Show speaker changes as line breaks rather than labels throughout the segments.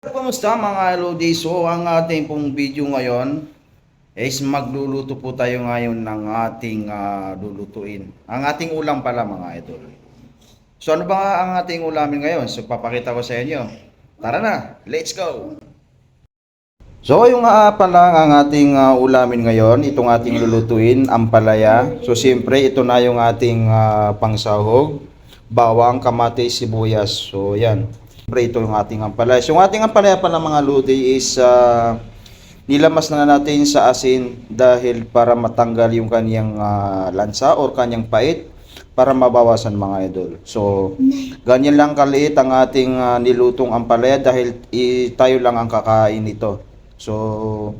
Kumusta mga Lodi? So ang ating pong video ngayon is magluluto po tayo ngayon ng ating ah, lulutuin. Ang ating ulam pala mga idol. So ano ba nga ang ating ulamin ngayon? So papakita ko sa inyo. Tara na, let's go! So yung nga pala ang ating ah, ulamin ngayon, itong ating lulutuin, ampalaya. So siyempre ito na yung ating ah, pangsahog, bawang, kamatis, sibuyas. So yan. Siyempre ito yung ating ampalaya. Yung ating ampalaya pala mga ludi is ah, nilamas na natin sa asin dahil para matanggal yung kanyang ah, lansa or kanyang pait para mabawasan mga idol. So, ganyan lang kaliit ang ating ah, nilutong ampalaya dahil i- tayo lang ang kakain nito. So,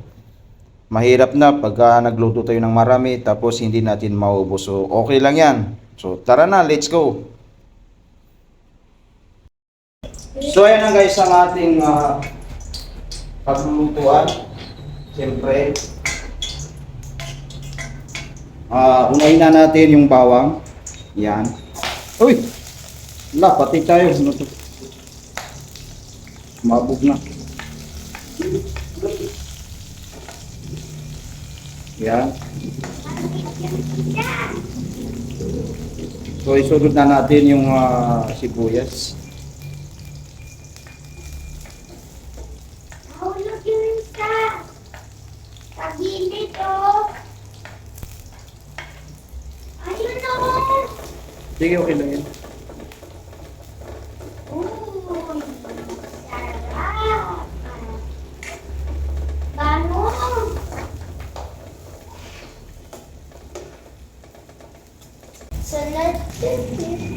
mahirap na pagka nagluto tayo ng marami tapos hindi natin maubos. So, okay lang yan. So, tara na, let's go. So, ayan na guys ang ating ah, paglulutuan. Siyempre, ah unahin na natin yung bawang. Yan. Uy! Wala, pati tayo. Ano to? Mabog na. Yan. So, isunod na natin yung ah, sibuyas. Sige, okay lang yan.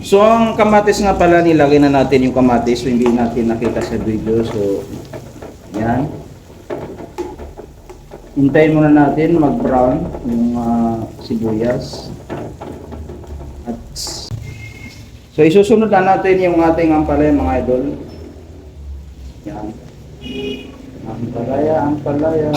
So, ang kamatis nga pala, nilagay na natin yung kamatis. So, hindi natin nakita sa video. So, yan. Hintayin muna natin mag-brown yung ah, sibuyas. At, so, isusunod na natin yung ating ampalaya, mga idol. Yan. Ampalaya, ampalaya.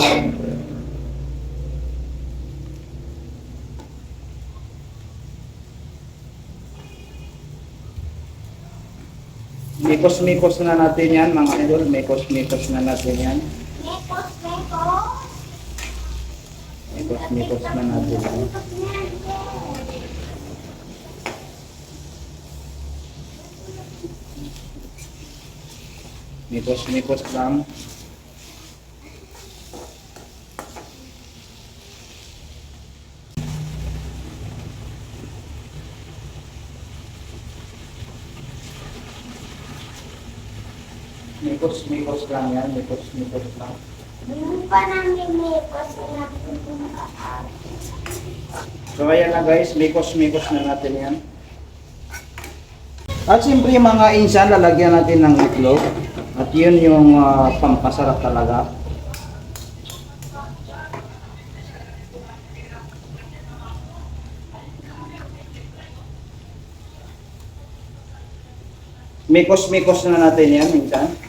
Mikos-mikos na natin yan, mga idol. Mikos-mikos na natin yan. Mikos-mikos na natin yan. Mikos-mikos lang. Mikos-mikos lang yan. Mikos-mikos lang.
Pa namin napupuntaan.
So ayan na guys, mikos-mikos na natin yan. At siyempre mga insan, lalagyan natin ng itlog. At yun yung ah, pampasarap talaga. Mikos-mikos na natin yan, minsan.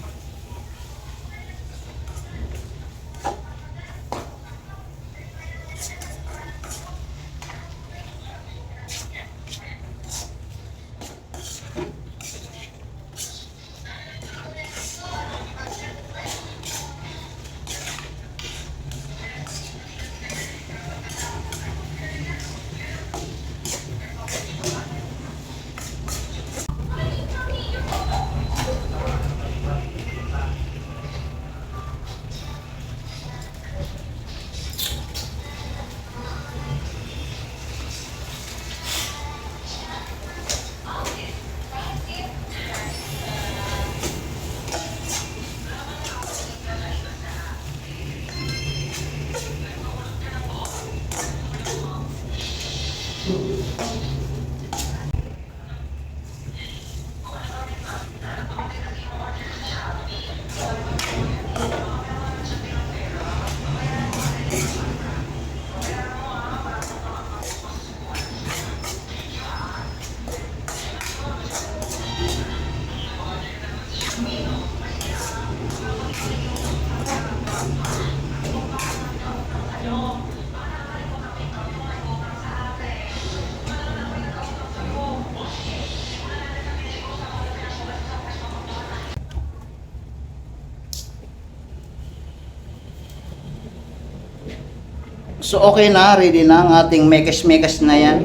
Deus. So okay na, ready na ang ating mekes-mekes na yan.